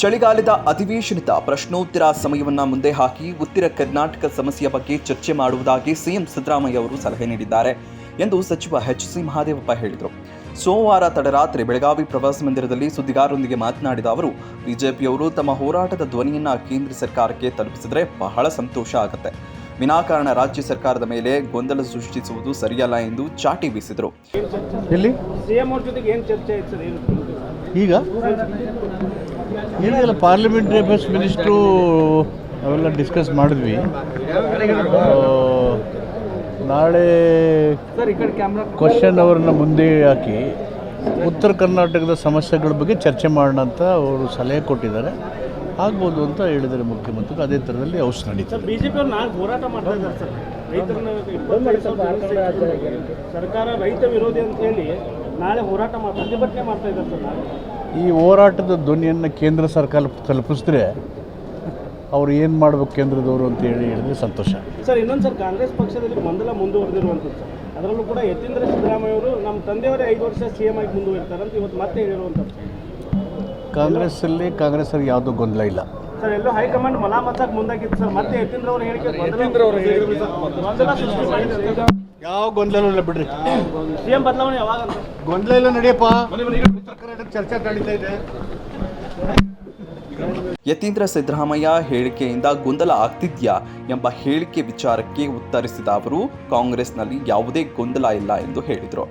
ಚಳಿಗಾಲದ ಅಧಿವೇಶನದ ಪ್ರಶ್ನೋತ್ತರ ಸಮಯವನ್ನ ಮುಂದೆ ಹಾಕಿ ಉತ್ತರ ಕರ್ನಾಟಕ ಸಮಸ್ಯೆಯ ಬಗ್ಗೆ ಚರ್ಚೆ ಮಾಡುವುದಾಗಿ ಸಿಎಂ ಸಿದ್ದರಾಮಯ್ಯ ಅವರು ಸಲಹೆ ನೀಡಿದ್ದಾರೆ ಎಂದು ಸಚಿವ ಎಚ್ ಸಿ ಮಹಾದೇವಪ್ಪ ಹೇಳಿದರು. ಸೋಮವಾರ ತಡರಾತ್ರಿ ಬೆಳಗಾವಿ ಪ್ರವಾಸ ಮಂದಿರದಲ್ಲಿ ಸುದ್ದಿಗಾರರೊಂದಿಗೆ ಮಾತನಾಡಿದ ಅವರು ಬಿಜೆಪಿಯವರು ತಮ್ಮ ಹೋರಾಟದ ಧ್ವನಿಯನ್ನ ಕೇಂದ್ರ ಸರ್ಕಾರಕ್ಕೆ ತಲುಪಿಸಿದರೆ ಬಹಳ ಸಂತೋಷ ಆಗುತ್ತೆ. ವಿನಾಕಾರಣ ರಾಜ್ಯ ಸರ್ಕಾರದ ಮೇಲೆ ಗೊಂದಲ ಸೃಷ್ಟಿಸುವುದು ಸರಿಯಲ್ಲ ಎಂದು ಚಾಟಿ ಬೀಸಿದರು. ಎಲ್ಲಿ? ಸಿಎಂ ಅವ್ರ ಜೊತೆಗೆ ಏನು ಚರ್ಚೆ ಆಯ್ತು ಸರ್? ಈಗ? ಏನಿಲ್ಲ ಪಾರ್ಲಿಮೆಂಟ್ರಿ ಅಫೇರ್ಸ್ ಮಿನಿಸ್ಟ್ರು ಅವೆಲ್ಲ ಡಿಸ್ಕಸ್ ಮಾಡಿದ್ವಿ. ನಾಳೆ ಕ್ವಶನ್ ಅವರನ್ನ ಮುಂದೆ ಹಾಕಿ ಉತ್ತರ ಕರ್ನಾಟಕದ ಸಮಸ್ಯೆಗಳ ಬಗ್ಗೆ ಚರ್ಚೆ ಮಾಡೋಣ ಅಂತ ಅವರು ಸಲಹೆ ಕೊಟ್ಟಿದ್ದಾರೆ. ಆಗ್ಬೋದು ಅಂತ ಹೇಳಿದ್ದಾರೆ ಮುಖ್ಯಮಂತ್ರಿ ಅದೇ ಥರದಲ್ಲಿ ಔಷಧ ಸರ್ ನಡೀತದೆ ಬಿಜೆಪಿ ಹೋರಾಟ ಮಾಡ್ತಾ ಇದ್ದಾರೆ ಸರ್. ರೈತರನ್ನ ಸರ್ಕಾರ ರೈತ ವಿರೋಧಿ ಅಂತ ಹೇಳಿ ನಾಳೆ ಹೋರಾಟ ಮಾಡಿ ಪ್ರತಿಭಟನೆ ಮಾಡ್ತಾ ಇದ್ದಾರೆ ಸರ್ ಈ ಹೋರಾಟದ ಧ್ವನಿಯನ್ನು ಕೇಂದ್ರ ಸರ್ಕಾರ ತಲುಪಿಸಿದ್ರೆ ಅವ್ರು ಏನು ಮಾಡಬೇಕು ಕೇಂದ್ರದವರು ಅಂತ ಹೇಳಿ ಹೇಳಿದ್ರೆ ಸಂತೋಷ. ಸರ್ ಇನ್ನೊಂದು ಸರ್ ಕಾಂಗ್ರೆಸ್ ಪಕ್ಷದಲ್ಲಿ ಗೊಂದಲ ಮುಂದುವರೆದಿರುವಂಥದ್ದು ಸರ್. ಅದರಲ್ಲೂ ಕೂಡ ಯತೀಂದ್ರ ಸಿದ್ದರಾಮಯ್ಯ ಅವರು ನಮ್ಮ ತಂದೆಯವರೇ ಐದು ವರ್ಷ ಸಿ ಎಂ ಆಗಿ ಮುಂದುವರಿತಾರೆ ಅಂತ ಇವತ್ತು ಮತ್ತೆ ಹೇಳಿರುವಂಥದ್ದು ಕಾಂಗ್ರೆಸ್ಸಲ್ಲಿ ಕಾಂಗ್ರೆಸ್ಸಲ್ಲಿ ಯಾವುದೂ ಗೊಂದಲ ಇಲ್ಲ. ಸರ್ ಎಲ್ಲೋ ಹೈಕಮಾಂಡ್ ಮಲಾಮತ್ತಕ್ಕೆ ಮುಂದಾಗಿತ್ತು ಸರ್. ಮತ್ತೆ ಯತೀಂದ್ರ ಅವ್ರ ಹೇಳಿಕೆ ಗೊಂದಲ ಗೊಂದಲ ಸೃಷ್ಟಿ ಮಾಡಿದ್ದಾರೆ ಯಾವ ಗೊಂದಲ ಇಲ್ಲ ಬಿಡ್ರಿ. ಸಿಎಂ ಬದಲಾವಣೆ ಯಾವಾಗ ಅಂತ? ಗೊಂದಲ ಇಲ್ಲ ನಡೆಯಪ್ಪ. ಕರ್ನಾಟಕ ಚರ್ಚೆ ನಡೀತಾ ಇದೆ. ಯತೀಂದ್ರ ಸಿದ್ದರಾಮಯ್ಯ ಹೇಳಿಕೆಯಿಂದ ಗೊಂದಲ ಆಗ್ತಿದ್ಯಾ ಎಂಬ ಹೇಳಿಕೆ ವಿಚಾರಕ್ಕೆ ಉತ್ತರಿಸಿದ ಅವರು ಕಾಂಗ್ರೆಸ್ನಲ್ಲಿ ಯಾವುದೇ ಗೊಂದಲ ಇಲ್ಲ ಎಂದು ಹೇಳಿದರು.